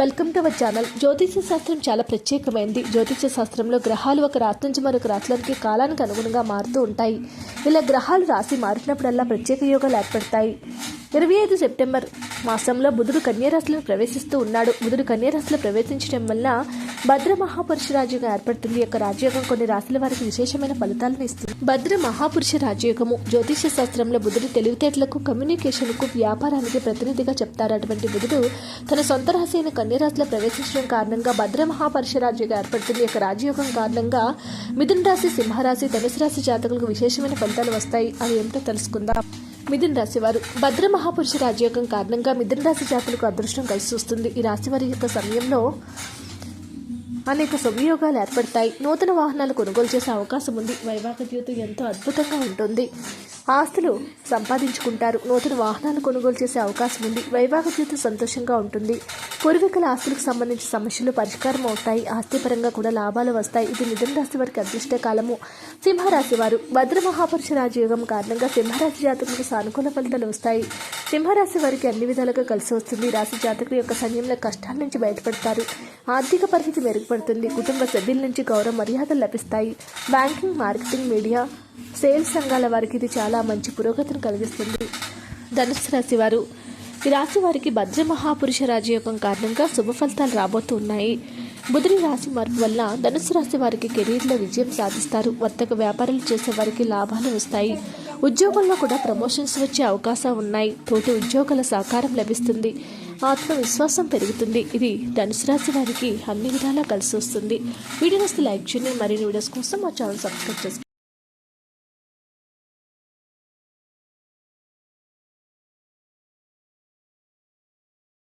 Welcome to our channel జ్యోతిష శాస్త్రం చాలా ప్రత్యేకమైనది జ్యోతిష శాస్త్రంలో గ్రహాలు ఒక రాత్రి నుంచి మరొక రాత్రికి కాలానికి అనుగుణంగా మారుతూ ఉంటాయి. ఇలా గ్రహాలు రాసి మారినప్పుడల్లా ప్రత్యేక యోగాలు ఏర్పడతాయి. ఇరవై ఐదు సెప్టెంబర్ మాసంలో బుధుడు కన్యారాశిలో ప్రవేశిస్తూ ఉన్నాడు. బుధుడు కన్యారాశిలో ప్రవేశించడం వల్ల భద్ర మహాపురుష రాజ్యంగా ఏర్పడుతుంది. యొక్క రాజయోగం కొన్ని రాశుల వారికి విశేషమైన ఫలితాలను ఇస్తుంది. భద్ర మహాపురుష రాజయోగము జ్యోతిష శాస్త్రంలో బుధుడు తెలివితేటలకు కమ్యూనికేషన్కు వ్యాపారానికి ప్రతినిధిగా చెప్తారు. అటువంటి బుధుడు తన సొంత రాశి అయిన కన్యరాశిలో ప్రవేశించడం కారణంగా భద్ర మహాపరుష రాజ్యంగా ఏర్పడుతుంది. యొక్క రాజయోగం కారణంగా మిథున రాశి సింహరాశి ధనుసు రాశి జాతకులకు విశేషమైన ఫలితాలు వస్తాయి. అవి ఏమిటో తెలుసుకుందాం. మిథున్ రాశివారు భద్ర మహాపురుష రాజయోగం కారణంగా మిథున రాశి జాతులకు అదృష్టం కలిసి వస్తుంది. ఈ రాశి వారి యొక్క సమయంలో అనేక శుభయోగాలు ఏర్పడతాయి. నూతన వాహనాలు కొనుగోలు చేసే అవకాశం ఉంది. వైవాహిక జీవితం ఎంతో అద్భుతంగా ఉంటుంది. ఆస్తులు సంపాదించుకుంటారు. నూతన వాహనాలు కొనుగోలు చేసే అవకాశం ఉంది. వైవాహిక జీవితం సంతోషంగా ఉంటుంది. పూర్వీకుల ఆస్తులకు సంబంధించిన సమస్యలు పరిష్కారం అవుతాయి. ఆస్తిపరంగా కూడా లాభాలు వస్తాయి. ఇది మిథున రాశి వారికి అదృష్ట కాలము. సింహరాశి వారు భద్ర మహాపురుష రాజయోగం కారణంగా సింహరాశి జాతకులకు సానుకూల ఫలితాలు వస్తాయి. సింహరాశి వారికి అన్ని విధాలుగా కలిసి వస్తుంది. రాశి జాతకుల యొక్క సమయంలో కష్టాల నుంచి బయటపడతారు. ఆర్థిక పరిస్థితి మెరుగుపడుతుంది. కుటుంబ సభ్యుల నుంచి గౌరవ మర్యాదలు లభిస్తాయి. బ్యాంకింగ్ మార్కెటింగ్ మీడియా సేల్స్ సంఘాల వారికి ఇది చాలా మంచి పురోగతిని కలిగిస్తుంది. ధనుసు రాశి వారు. ఈ రాశి వారికి భద్ర మహాపురుష రాజయోగం కారణంగా శుభ ఫలితాలు రాబోతున్నాయి. బుధుని రాశి మార్పు వల్ల ధనుసు రాశి వారికి కెరీర్లో విజయం సాధిస్తారు. వర్తక వ్యాపారాలు చేసే వారికి లాభాలు వస్తాయి. ఉద్యోగంలో కూడా ప్రమోషన్స్ వచ్చే అవకాశం ఉన్నాయి. తోటి ఉద్యోగుల సహకారం లభిస్తుంది. ఆత్మవిశ్వాసం పెరుగుతుంది. ఇది ధనుసు రాశి వారికి అన్ని విధాలా కలిసి వస్తుంది. వీడియోస్ లైక్ చేయండి. మరిన్ని వీడియోస్ కోసం మా ఛానల్ సబ్స్క్రైబ్ చేసుకోండి.